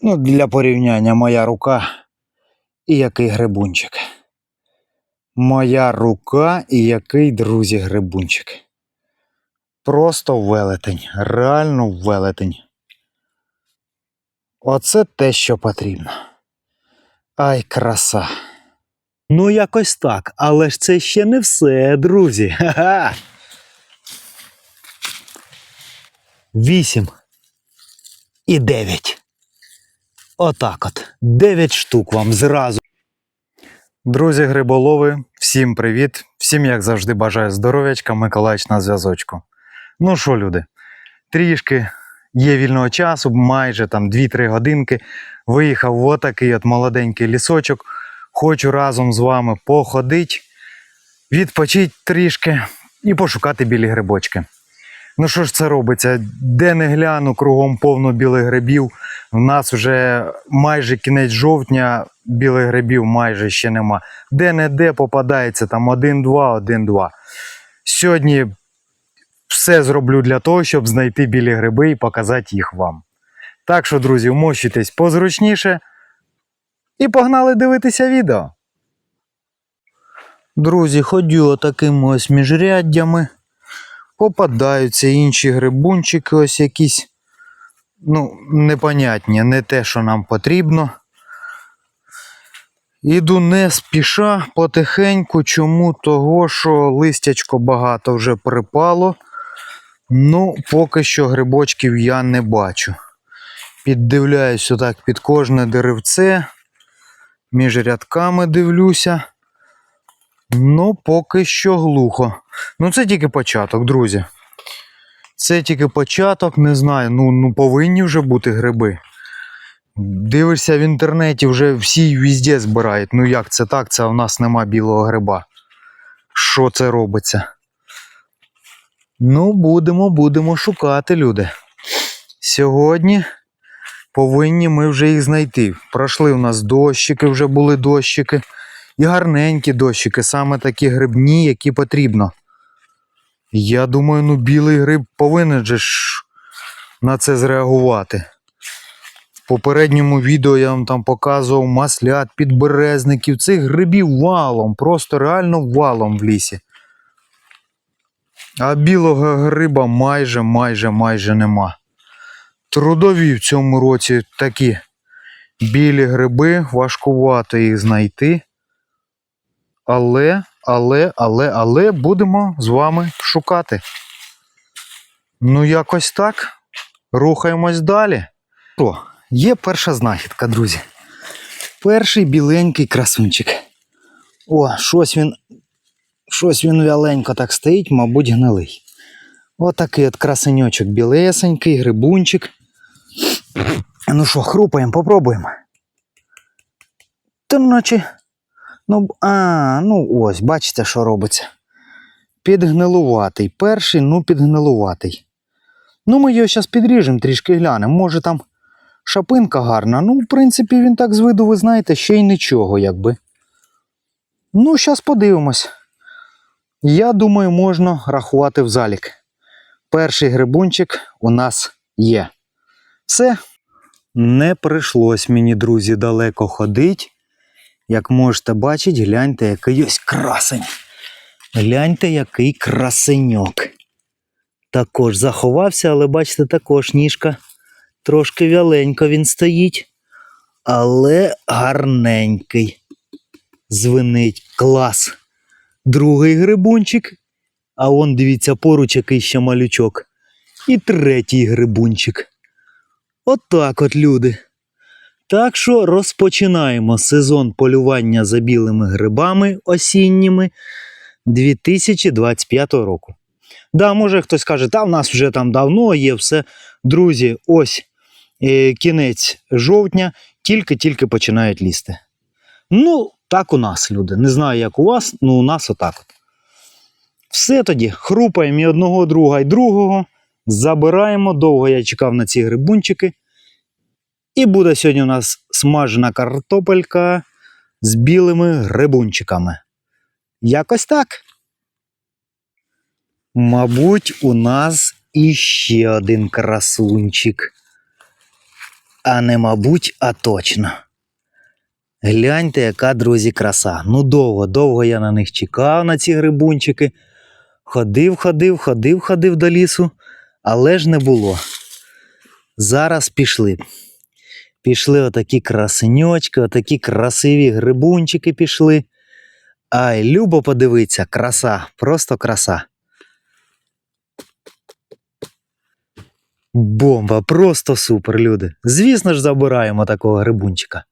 Ну, для порівняння моя рука і який грибунчик. Моя рука і який, друзі, грибунчик. Просто велетень. Реально велетень. Оце те, що потрібно. Ай, краса. Ну, якось так, але ж це ще не все, друзі. Ха-ха. Вісім і дев'ять. Отак от. Дев'ять штук вам зразу. Друзі гриболови, всім привіт! Всім, як завжди, бажаю здоров'ячка, Миколаївич на зв'язочку. Ну що, люди, трішки є вільного часу, майже там 2-3 годинки. Виїхав в отакий от молоденький лісочок. Хочу разом з вами походити, відпочити трішки і пошукати білі грибочки. Ну що ж це робиться? Де не гляну, кругом повно білих грибів. У нас вже майже кінець жовтня, білих грибів майже ще нема. Де-не-де попадається там один-два, один-два. Сьогодні все зроблю для того, щоб знайти білі гриби і показати їх вам. Так що, друзі, вмощуйтесь позручніше і погнали дивитися відео. Друзі, ходю отакими ось міжряддями. Попадаються інші грибунчики, ось якісь, ну, непонятні, не те, що нам потрібно. Іду не спіша, потихеньку, чому того, що листячко багато вже припало. Ну, поки що грибочків я не бачу. Піддивляюсь отак під кожне деревце, між рядками дивлюся. Ну, поки що глухо. Ну, це тільки початок, друзі. Це тільки початок, не знаю. Ну, ну повинні вже бути гриби. Дивишся в інтернеті, вже всі везде збирають. Ну як це так? Це в нас нема білого гриба. Що це робиться? Ну, будемо, будемо шукати, люди. Сьогодні повинні ми вже їх знайти. Пройшли у нас дощики, вже були дощики. І гарненькі дощики, саме такі грибні, які потрібно. Я думаю, ну білий гриб повинен же ж на це зреагувати. В попередньому відео я вам там показував маслят, підберезників, цих грибів валом, просто реально валом в лісі. А білого гриба майже, майже, майже нема. Трудові в цьому році такі білі гриби, важкувато їх знайти. Але, але, але, але будемо з вами шукати. Ну, якось так. Рухаємось далі. О, є перша знахідка, друзі. Перший біленький красунчик. О, щось він. Щось він вяленько так стоїть, мабуть, гнилий. Отакий от красеньочок білесенький, грибунчик. Ну що, хрупаємо, попробуємо. Та наче. Ну, а, ну ось, бачите, що робиться. Підгнилуватий. Перший, ну, підгнилуватий. Ну, ми його зараз підріжемо, трішки глянемо. Може там шапинка гарна. Ну, в принципі, він так з виду, ви знаєте, ще й нічого, якби. Ну, зараз подивимось. Я думаю, можна рахувати в залік. Перший грибунчик у нас є. Все. Не прийшлось мені, друзі, далеко ходити. Як можете бачити, гляньте, який ось красень. Гляньте, який красеньок. Також заховався, але бачите, також ніжка. Трошки вяленько він стоїть. Але гарненький. Звенить клас. Другий грибунчик. А он, дивіться, поруч який ще малючок. І третій грибунчик. Отак от, люди. Так що розпочинаємо сезон полювання за білими грибами осінніми 2025 року. Да, може хтось каже, та в нас вже там давно є все. Друзі, ось е, кінець жовтня, тільки-тільки починають лізти. Ну, так у нас, люди. Не знаю, як у вас, але у нас отак. от. Все тоді, хрупаємо і одного друга, і другого. Забираємо. Довго я чекав на ці грибунчики. І буде сьогодні у нас смажена картопелька з білими грибунчиками. Якось так. Мабуть, у нас іще один красунчик. а не мабуть, а точно. Гляньте, яка, друзі, краса. Ну, довго, довго я на них чекав, на ці грибунчики. Ходив, ходив, ходив, ходив до лісу, але ж не було. Зараз пішли. Пішли отакі красеньочки, отакі красиві грибунчики пішли. Ай, любо подивитися, краса, просто краса. Бомба, просто супер, люди. Звісно ж, забираємо такого грибунчика.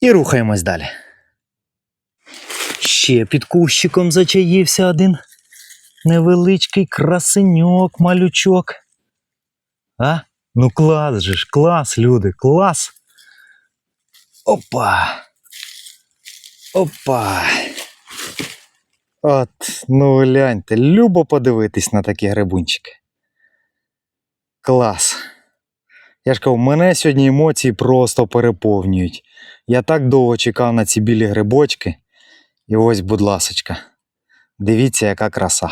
І рухаємось далі. Ще під кущиком зачаївся один невеличкий красеньок, малючок. А? Ну клас же ж, клас, люди, клас. Опа. Опа. От, ну гляньте, любо подивитись на такі грибунчики. Клас. Я ж кажу, мене сьогодні емоції просто переповнюють. Я так довго чекав на ці білі грибочки. І ось, будь ласочка, дивіться, яка краса.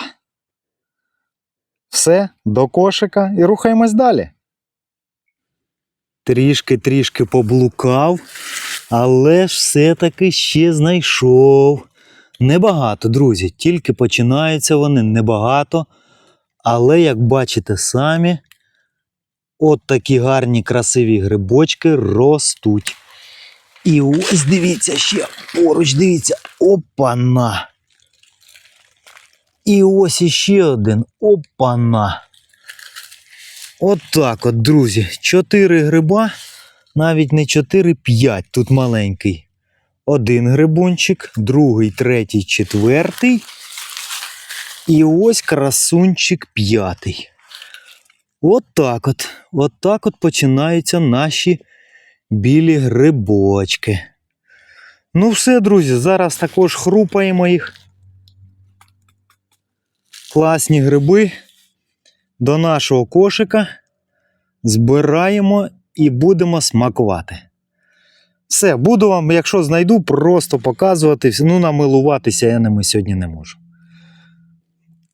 Все, до кошика і рухаємось далі. Трішки-трішки поблукав, але ж все-таки ще знайшов. Небагато, друзі, тільки починаються вони небагато. Але, як бачите самі, от такі гарні красиві грибочки ростуть. І ось дивіться ще поруч, дивіться, опана. І ось іще один. Опана. От так от, друзі. Чотири гриба, навіть не чотири, п'ять. Тут маленький. Один грибунчик, другий, третій, четвертий. І ось красунчик п'ятий. От так от. От так от починаються наші білі грибочки. Ну, все, друзі, зараз також хрупаємо їх. Класні гриби до нашого кошика збираємо і будемо смакувати. Все, буду вам, якщо знайду, просто показувати. Ну, намилуватися я ними сьогодні не можу.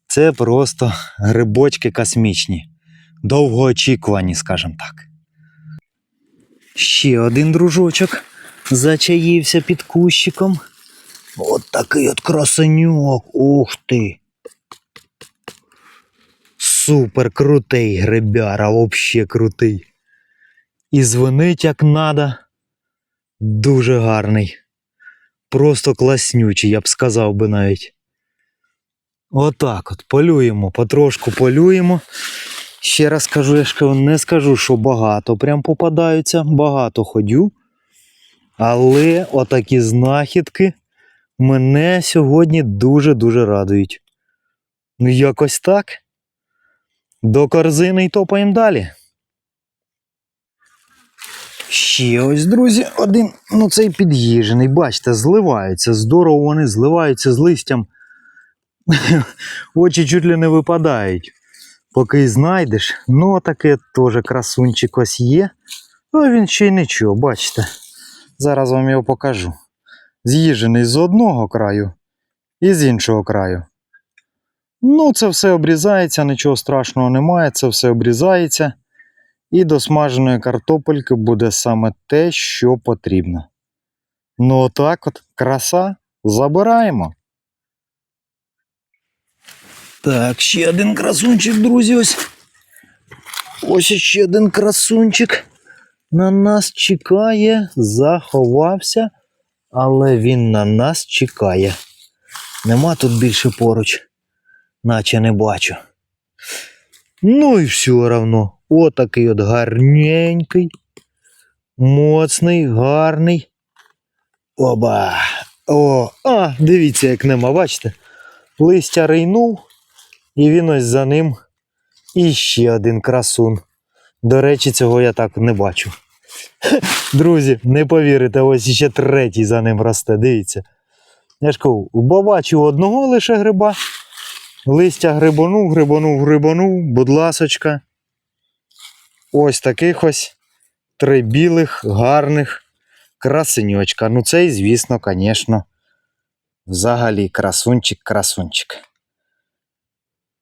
Це просто грибочки космічні, довгоочікувані, скажімо так. Ще один дружочок зачаївся під кущиком. От такий от красеньок. Ух ти. Супер крутий грибяра, вообще крутий. І дзвонить як надо. Дуже гарний. Просто класнючий, я б сказав би навіть. Отак от полюємо, потрошку полюємо. Ще раз кажу, я ж не скажу, що багато прям попадаються, багато ходю. Але отакі знахідки мене сьогодні дуже-дуже радують. Ну, якось так. До корзини й топаємо далі. Ще ось, друзі, один, ну цей під'їжджений, бачите, зливаються. Здорово вони зливаються з листям. Очі чуть ли не випадають. Поки знайдеш, ну таке теж красунчик ось є. Ну він ще й нічого, бачите. Зараз вам його покажу. З'їжджений з одного краю і з іншого краю. Ну, це все обрізається, нічого страшного немає, це все обрізається. І до смаженої картопельки буде саме те, що потрібно. Ну, отак от, краса, забираємо. Так, ще один красунчик, друзі, ось. Ось ще один красунчик на нас чекає, заховався, але він на нас чекає. Нема тут більше поруч, наче не бачу. Ну і все равно. Отакий от гарненький, моцний, гарний. Оба. О, а, дивіться, як нема, бачите? Листя рейнув, і він ось за ним іще один красун. До речі, цього я так не бачу. Друзі, не повірите, ось ще третій за ним росте. Дивіться. Я ж кажу, побачив одного лише гриба. Листя грибанув, грибанув, грибанув, будь ласочка. Ось таких ось три білих, гарних красеньочка. Ну, цей, звісно, звісно, взагалі красунчик-красунчик.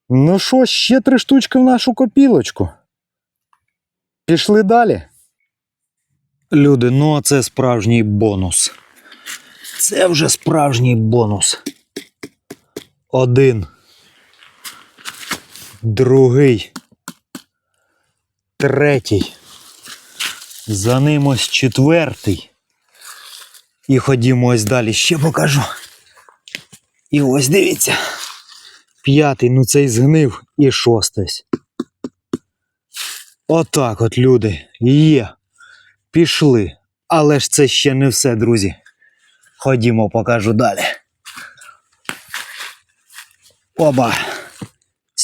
Ну що, ще три штучки в нашу копілочку. Пішли далі. Люди, ну а це справжній бонус. Це вже справжній бонус. Один. Другий. Третій. За ним ось четвертий. І ходімо ось далі, ще покажу. І ось дивіться. П'ятий, ну цей згнив, і шостий. Отак от, люди. Є. Пішли. Але ж це ще не все, друзі. Ходімо, покажу далі. Оба.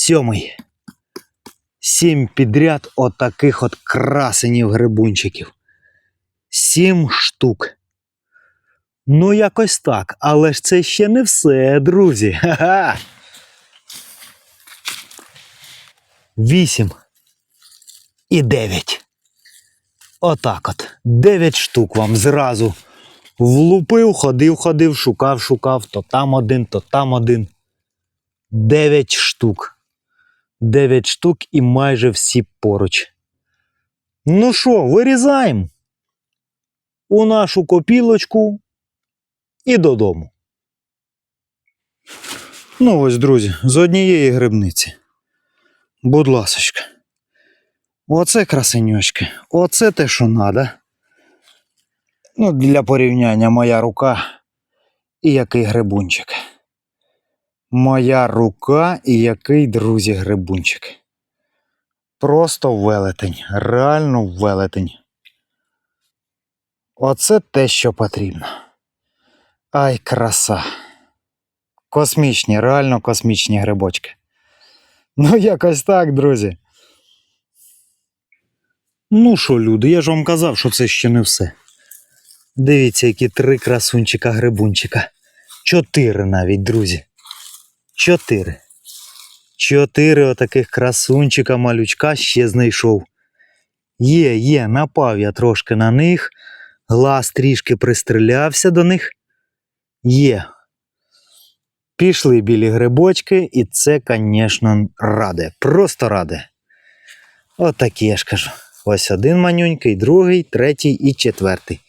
Сьомий. Сім підряд отаких от красенів грибунчиків. Сім штук. Ну, якось так, але ж це ще не все, друзі. Ха-ха. Вісім. І дев'ять. Отак от. Дев'ять штук вам зразу. Влупив, ходив, ходив, шукав, шукав, то там один, то там один. Дев'ять штук. Дев'ять штук і майже всі поруч. Ну що, вирізаємо у нашу копілочку і додому. Ну ось, друзі, з однієї грибниці. Будь ласочка. Оце красенючки. Оце те, що треба. Ну, для порівняння моя рука і який грибунчик. Моя рука і який, друзі, грибунчик. Просто велетень. Реально велетень. Оце те, що потрібно. Ай, краса. Космічні, реально космічні грибочки. Ну, якось так, друзі. Ну що, люди, я ж вам казав, що це ще не все. Дивіться, які три красунчика грибунчика. Чотири навіть, друзі. Чотири. Чотири отаких красунчика малючка ще знайшов. Є, є, напав я трошки на них. Глаз трішки пристрілявся до них. Є. Пішли білі грибочки, і це, звісно, раде. Просто раде. Отакі я ж кажу. Ось один манюнький, другий, третій і четвертий.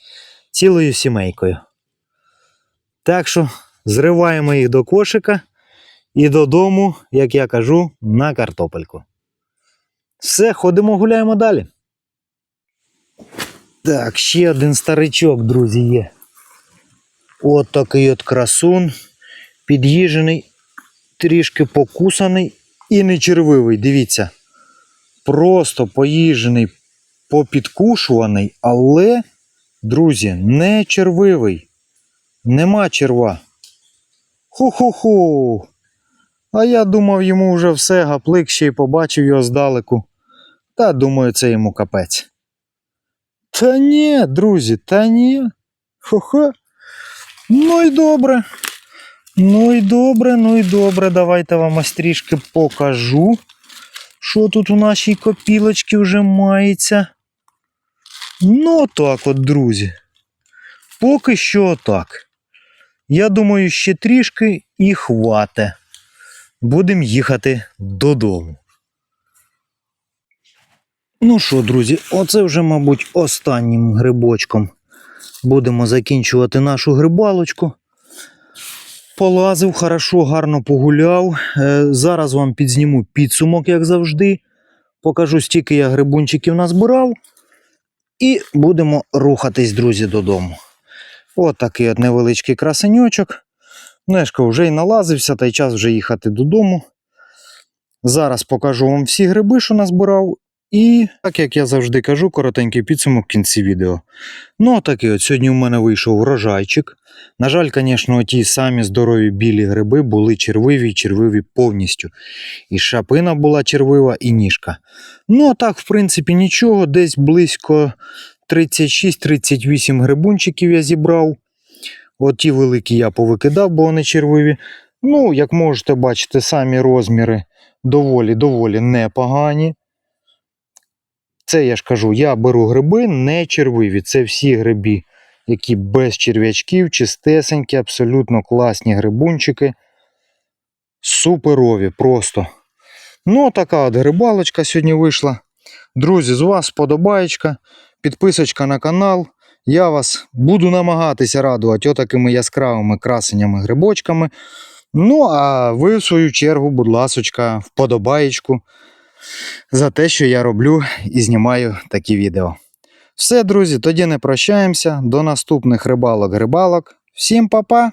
Цілою сімейкою. Так що зриваємо їх до кошика і додому, як я кажу, на картопельку. Все, ходимо, гуляємо далі. Так, ще один старичок, друзі, є. От такий от красун, під'їжений, трішки покусаний і не червивий. Дивіться. Просто поїжений, попідкушуваний, але, друзі, не червивий. Нема черва. Ху-ху-ху. А я думав, йому вже все гаплик ще й побачив його здалеку. Та думаю, це йому капець. Та ні, друзі, та ні. Хо-хо. Ну і добре. Ну і добре, ну і добре. Давайте вам ось трішки покажу. Що тут у нашій копілочці вже мається? Ну, так от, друзі. Поки що так. Я думаю, ще трішки і хвате. Будемо їхати додому. Ну що, друзі, оце вже, мабуть, останнім грибочком будемо закінчувати нашу грибалочку. Полазив, хорошо, гарно погуляв. Е, Зараз вам підзніму підсумок, як завжди. Покажу, стільки я грибунчиків назбирав. І будемо рухатись, друзі, додому. От такий от невеличкий красенючок. Нешка вже й налазився, та й час вже їхати додому. Зараз покажу вам всі гриби, що назбирав. І, так як я завжди кажу, коротенький підсумок в кінці відео. Ну, такий от сьогодні у мене вийшов врожайчик. На жаль, звісно, ті самі здорові білі гриби були червиві і червиві повністю. І шапина була червива, і ніжка. Ну, а так, в принципі, нічого. Десь близько 36-38 грибунчиків я зібрав. От великі я повикидав, бо вони червиві. Ну, як можете бачити, самі розміри доволі-доволі непогані. Це я ж кажу, я беру гриби не червиві. Це всі гриби, які без черв'ячків, чистесенькі, абсолютно класні грибунчики. Суперові просто. Ну, така от грибалочка сьогодні вийшла. Друзі, з вас вподобаєчка, підписочка на канал. Я вас буду намагатися радувати отакими яскравими красеннями грибочками. Ну, а ви, в свою чергу, будь ласочка, вподобаєчку за те, що я роблю і знімаю такі відео. Все, друзі, тоді не прощаємося. До наступних рибалок-грибалок. Всім па-па!